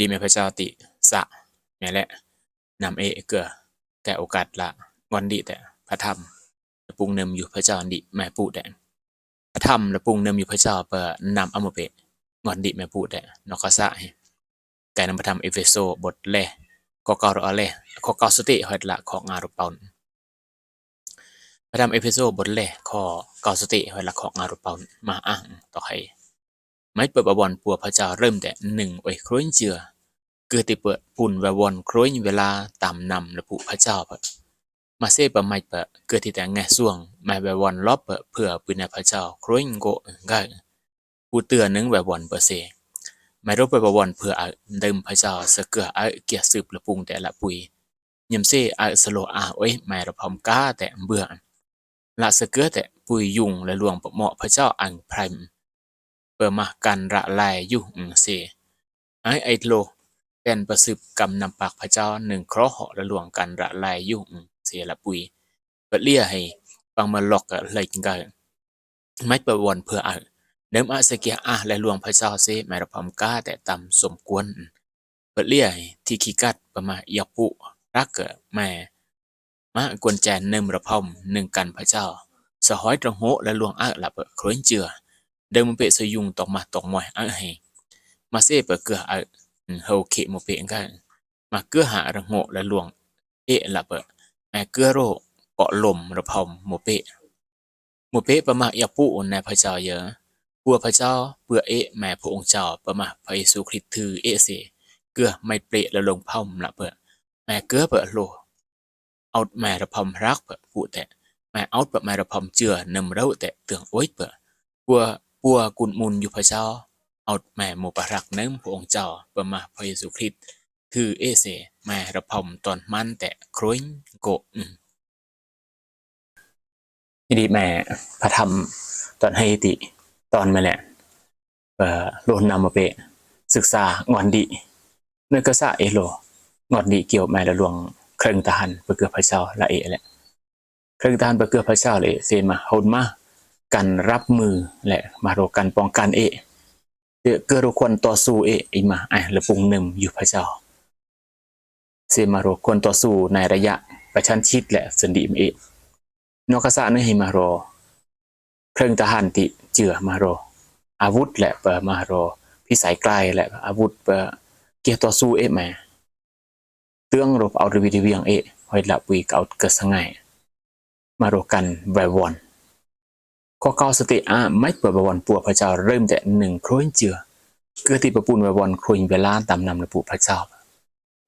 ดีแม่พระเจ้าติสะแม่และนำเอเกือแต่โอกาสละวันดีแต่พระธรรมและปรุงเนิมอยู่พระเจ้าดิแม่ปูแต่พระธรรมและปรุงเนิมอยู่พระเจ้าเปอนำอโมเปะงอนดิแม่ปูแต่นอกสะให้แกนำพระธรรมเอเฟโซบทแรกข้อเก้าเอาแลข้อเก้าสติหอยละของงานรุปเปาพระธรรมเอเฟโซบทแรกข้อเก้าสติหอยละของงานรุปเปามาอ้างต่อให้ไม่เปิดบวรปัวพระเจ้าเริ่มแต่หนึ่งไว้ครุ้นเจือ เกิดติเปิดปุ่นแววอนครุ้นเวลาตามนำและผู้พระเจ้าเปิดมาเซปะไม่เปิดเกิดที่แต่งแง่ส่วงไม่ววอนลอบเปิดเพื่อปืนในพระเจ้าครุ้นโกง่ายผู้เตือนนึงแววอนเปิดเซไม่รู้ไปบวรเพื่อเดิมพระเจ้าสเกืออเกียสืบละปุงแต่ละปุยยำเซไอสโลอาไว้ไม่ระพอมก้าแต่เบื่อละสเกือแต่ปุยยุงและลวงปะเหมาะพระเจ้าอังไพรมเปิดมากันระลายอยู่อืเซไอไอโล เป็นประสืบกำนำปากพระเจ้าหนึ่งเคราะห์เหาะละหลวงกันระลายยู่อืเสียละปุยเปิดเลี่ยให้ปังมาหลอกกับเลยกันไม่ปิดวนเพื่ออ่เดิมอาสเกียอาและหลวงพระเจ้าเซแม่ระพอมก้าแต่ตำสมควรเปิดเลี่ยที่ขี้กัดประมาอยากปุรักเกแม่มากวนแจนเนิมระพมหนึ่งกันพระเจ้าสะห้อยตรงโหและหลวงอาละเปิดครนเจือเดิมมันเปสยุงตอกมาตอกมอยอะให้มาเซเปิดเกืออ เฮาเคโมเปงกันมาเกื้อหาระโงและหลวง เอะละเปแม่เกื้อโรเกาะลมระพอมโมเปะโมเปะประมาอยาปุในพระเจ้าเยอะปัวพระเจ้าเปื่อเอะแม่พระองค์เจ้าประมาพระเยซูคริสต์ถือเอะเสเกื้อไม่เปรตและลงเผาละเปแม่เกื้อเปโลเอาแม่ระพอมรักเปผู้แต่แม่เอาเปแม่ระพอมเจือนำเราแต่เตืองโอ้ยเปปัวปัวกุนมุนอยู่พระเจ้า เอาแม่โมปรักเนื้อพระองค์เจ้าประมาพระเยซูคริสต์คือเอเสแม่ระพอมตอนมันแต่ครุยโกอืมดีแม่พระธรรมตอนให้ติตอนมาแหละเอ่อโลนนำมาเปะศึกษางอนดีเนื้อกษะเอโลงอนดีเกี่ยวแม่ละลวงเครื่องทหารเพื่อเกือพระเจ้าละเอแหละเครื่องทหารเพื่อเกือพระเจ้าเลยเซมาฮุนมากันรับมือและมาโรกันป้องกันเอ เดือเกิดควรต่อสู้เออีมาไอ้ละปุงหนึ่งอยู่พระเจ้าเซมาโรควรต่อสู้ในระยะประชันชิดและสันดีมเอนอกษะนึให้มาโร เครื่องทหารติเจือมาโร อาวุธแหละเปมาโร พิสัยไกลแหละอาวุธเปเกี่ยวต่อสู้เอแม่เตื้องรบเอารีวิเวียงเอหอยละปุยเกาเกิดสงายมาโรกันไววอน ข้อเก้าสติอาไม่เปิดบวรปัวพระเจ้าเริ่มแต่หนึ่งครุยเจือเกิดที่ประปุนบวรครุยเวลาตามนำระปุพระเจ้า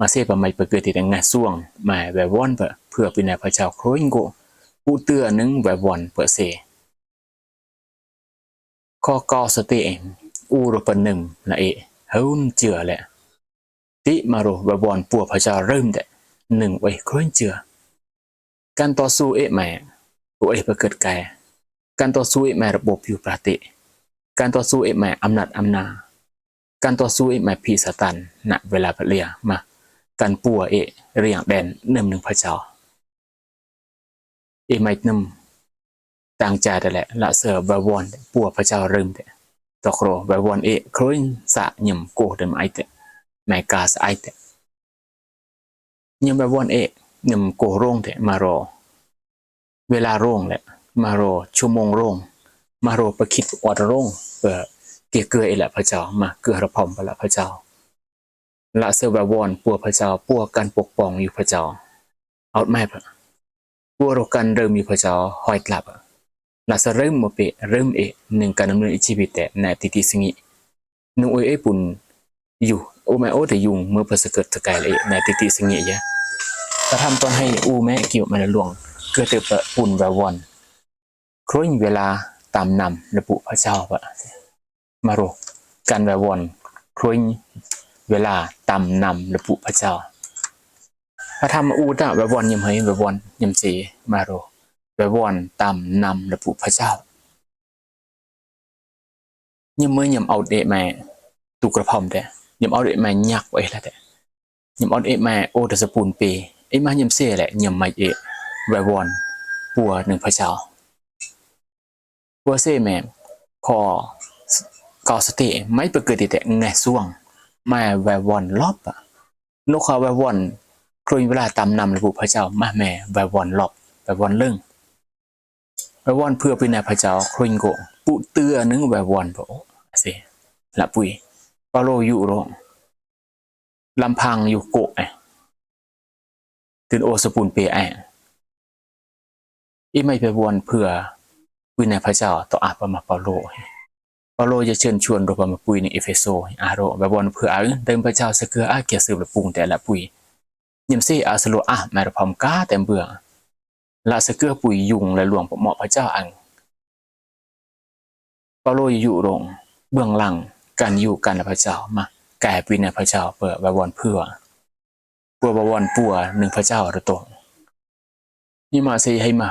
มาเสพไม่เปิดเกิดที่แต่งานส่วงหมายแววอนเปิดเพื่อเป็นในพระเจ้าครุยโกผู้เตือนึงแววอนเปิดเสข้อเก้าสติอูรปหนึ่งละเอเฮุนเจือแหละติมาโรบวรปัวพระเจ้าเริ่มแต่หนึ่งไว้ครุยเจือการต่อสู้เอะแม่ตัวเอเปิดเกิดแก่ การต่อสู้เอกแม่ระบบอยู่ปราติการต่อสู้เอกแม่อำนาจอำนา การต่อสู้เอกแม่พีสตันณเวลาเลียมาการปัวเอเรียงแดนเนิ่มหนึ่งพระเจ้าเอไม่นึ่มต่างใจแต่แหละละเสือบวอนปัวพระเจ้าเริ่มแต่ตอกรบววอนเอครุนสะยำโกเดิมไอแต่แม่กาสไอแต่ยำบวอนเอยำโกโรงแต่มารอ เวลาโรงแหละ มาโรชั่วโมงโรงมาโรประคิดอดโรงเปิดเกี่ยเกลือเอละพระเจ้ามาเกลือระพอมไปละพระเจ้าละเซวาวอนปัวพระเจ้าปัวการปกป้องอยู่พระเจ้าเอาแม่พระปัวโรกันเริ่มมีพระเจ้าหอยกลับละเสเริ่มมาเปเริ่มเอหนึ่งการดำเนินชีวิตแต่ในติติสิงินุ่งเอปุ่นอยู่โอแม่โอแต่ยุงเมื่อเพสเกิดสกายเลยในติติสิงิยะกระทำตอนให้อูแม่เกี่ยวมาหลวงเกิดเตปปุ่นววอน ครุ่งเวลาตามนำระบุพระเจ้าปะมาโรการววอนครุ่งเวลาตามนำระบุพระเจ้าพระธรรมอูตะววอนยำให้ววอนยำสีมาโรววอนตามนำระบุพระเจ้ายำเมื่อยำเอาเดแม่ตุกระพอมแต่ยำเอาเดแม่ยักไว้แล้วแต่ยำเอาเดแม่โอตสปูนเปไอ้มายำเสียแหละยำไม่เอววอนปัวหนึ่งพระเจ้า ว่าเซแม่ขอก่อสติไม่ประเกิดแต่ไงส่วงแม่แววอนลอบอะนกเขาแววอนครุยเวลาตำนำระบุพระเจ้ามาแม่แววอนลอบแววอนเรื่องแววอนเพื่อไปในพระเจ้าครุยโกปุเตือนึงแววอนบอกสิละปุยปาโลอยู่โรงลำพังอยู่โกะไอตื่นโอสปุนเปไออีไม่ไปวนเพื่อ ปุยในพระเจ้าต่ออาปมาเปาโลเปาโลจะเชิญชวนโรบามาปุยในเอเฟโซอาโรแบบวนเพื่ออาเดิมพระเจ้าสเกืออาเกียสืบละปุงแต่ละปุยยิมซี่อาสโลอาแมรพอมกาแต่เบื่อละสเกือปุยยุงและหลวงเหมาะพระเจ้าอังเปาโลอยู่โรงเบื้องหลังการอยู่กันพระเจ้ามาแก่ปุยในพระเจ้าเปิดแบบวนเพื่อปัวบวนปัวหนึ่งพระเจ้าระตงนี่มาเซให้มา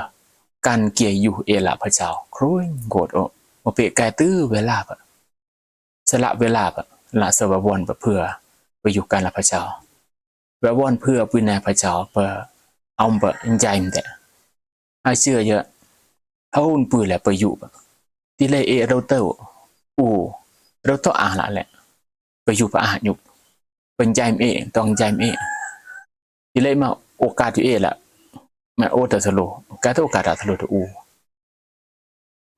การเกียอยู่เอละพระเจ้าครุ่ยโกรธโอมาเปะกายตื้อเวลาปะสละเวลาปะละสววนปะเพื่อไปอยู่กันละพระเจ้าแววอนเพื่อปุยนาพระเจ้าเปะเอาปะใจมแต่ไอเชื่อเยอะเขาอุ่นปืนแหละไปอยู่ปะที่เลยเอเราเต้าอูเราต้องอ่านละแหละไปอยู่ปะอาหารยุกเป็นใจมเอต้องใจมเอที่เลยมาโอกาสที่เอละ มาโอตะสโลกาโตการะสโลตัวอู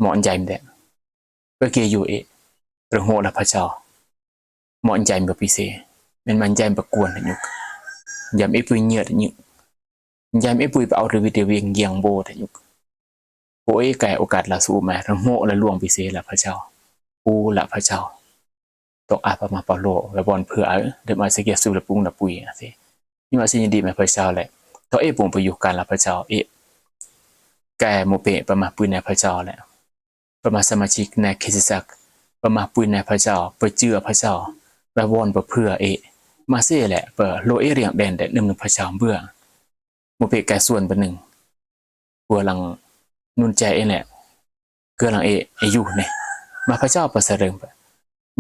หมอนใจมเด็ดเพื่อเกียอยู่เอประโหละพระเจ้าหมอนใจแบบพิเศษเป็นมันใจประกวนยุกยามไอปุยเงียดยุกยามไอปุยเอาเรืวิเดเวียงเยียงโบทยุกโอ้ยแก่โอกาสละสู้แม่ระโหละล่วงพิเศษละพระเจ้าอูละพระเจ้าตกอาปมาปาโลและบอลเผื่อเดมาสเกียสูละปุงละปุยสินี่มาสิยินดีไหมพระเจ้าแหละ ตัวเอปุ่งไปอยู่กันละพระเจ้าเอแกโมเปประมาปุยในพระเจ้าแหละประมาสมาชิกในคริสตจักรประมาปุยในพระเจ้าไปเจือพระเจ้าแบบวอนเพื่อเอมาเซ่แหละเปิดโลเอเรียงแดนแต่หนึ่งหนึ่งพระเจ้าเบื่อโมเปแกส่วนเป็นหนึ่งกัวหลังนุนใจเอแหละเกือหลังเออายุเนี่ยมาพระเจ้าประเสริฐเ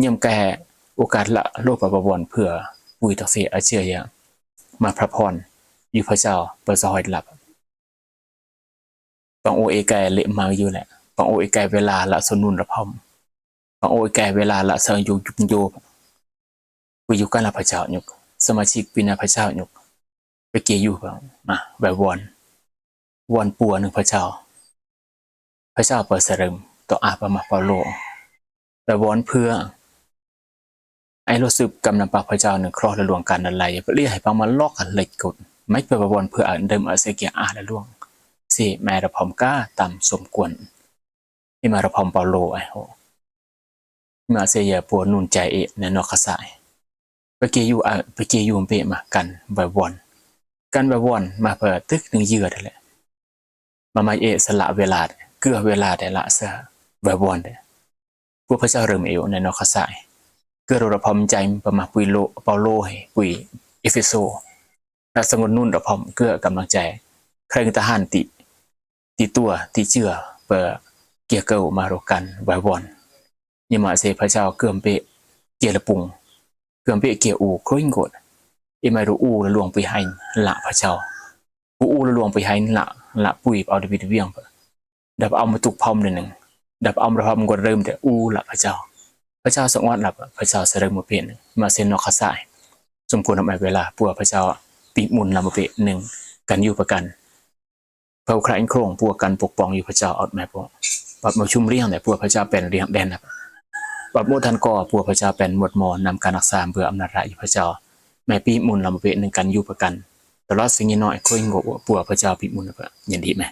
ยี่ยมแกโอกาสละโลกประบวนเพื่อปุยตักเสียอาเจียมาพระพร อยู่พระเจ้าเปิดสหอยหลับปังโอเอแกเละมาอยู่แหละบางโอ้ยแก่เวลาละสนุนระพอมบางโอ้ยแก่เวลาละเสยยุยุโยไปอยู่กันละพระเจ้าหยกสมาชิกปีนาพระเจ้าหยกไปเกี่ยอยู่บ้างมาแบบวอนวอนปัวหนึ่งพระเจ้า พระเจ้าเปิดเสริมต่ออาปมาเปาโลแบบวอนเพื่อไอ้รู้สึกกำนังปากพระเจ้าหนึ่งครอและหลวงกันอะไรเรียกให้ปังมาลอกกันเล็กกด ไม่เปิดแบบวอนเพื่ออ่านเดิมอาเซเกียอาและล่วงสิแมระพอมก้าต่ำสมควรที่มารพอมเปาโลไอโหมาเสียปัวนุนใจเอในนอกสายไปเกียูอะไปเกียูเปมากันบวอนกันบวอนมาเปิดตึกหนึ่งเยือดแหละมามาเอสละเวลาเกือเวลาได้ละเสแบบวอนได้พวกพระเจ้าเริ่มเอวในนอกสายเกือระพอมใจประมาปุยโลเปาโลให้ปุยเอเฟโซ และสมุนนุ่นระพอมเกื้อกำลังใจใครทหารติตีตัวตีเจือเปิดเกียเกิลมาโรกันไววอนยมาเสพระเจ้าเกื่อมเปเกียละปุง เกื่อมเปเกียอูครุยงกดอิมารูอูละลวงไปให้ละพระเจ้าอูอูละลวงไปให้ละละปุยเอาดวิดเวียงเปดับเอามาตุกพอมหนึ่งดับเอามาพอมกดเริ่มแต่อูละพระเจ้า พระเจ้าสงวนหลับพระเจ้าเสด็จมาเปลี่ยนมาเซนนอกขสายสมควรทำไมเวลาปัวพระเจ้า ปีมุนลำเปะหนึ่งกันอยู่ประกันเผาใครโครงพวกกันปกป้องอยู่พระเจ้าอดแม่พวกปับมาชุมเรียงแต่พวกพระเจ้าเป็นเรียงแดนนะปับโมทันก่อพวกพระเจ้าเป็นหมดมอนำการรักษาเบื่ออำนาจราอยู่พระเจ้าแม่ปีมุนลำเปะหนึ่งกันอยู่ประกันตลอดสิ่งน้อยคุยงกปวกพระเจ้าปีมุนเพื่อยันดีไหม